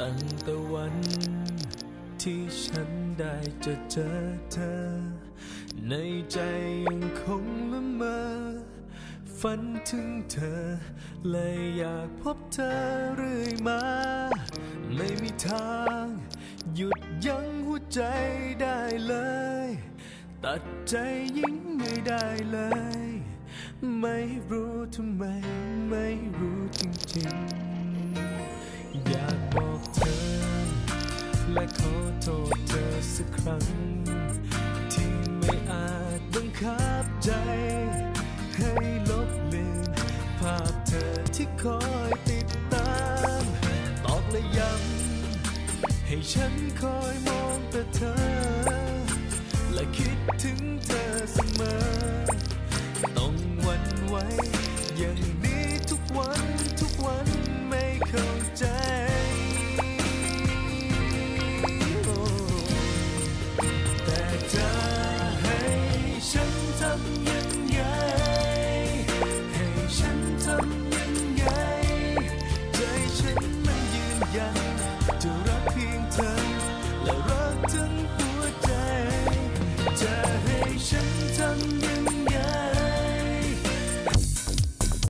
ตั้งแต่วันที่ฉันได้จะเจอเธอ ในใจยังคงละเมอฝันถึงเธอ เลยอยากพบเธอเรื่อยมา ไม่มีทาง หยุดยั้งหัวใจได้เลย ตัดใจยิ่งไม่ได้เลย ไม่รู้ทำไม ไม่รู้จริงๆ และขอโทษเธอสักครั้ง ที่ไม่อาจบังคับใจ ให้ลบลืมภาพเธอที่คอยติดตามตอกและย้ำให้ฉันคอยมองแต่เธอ และคิดถึงเธอเสมอ ต้องวันไว้อย่างนี้ทุกวันทุกวันไม่เข้าใจ you.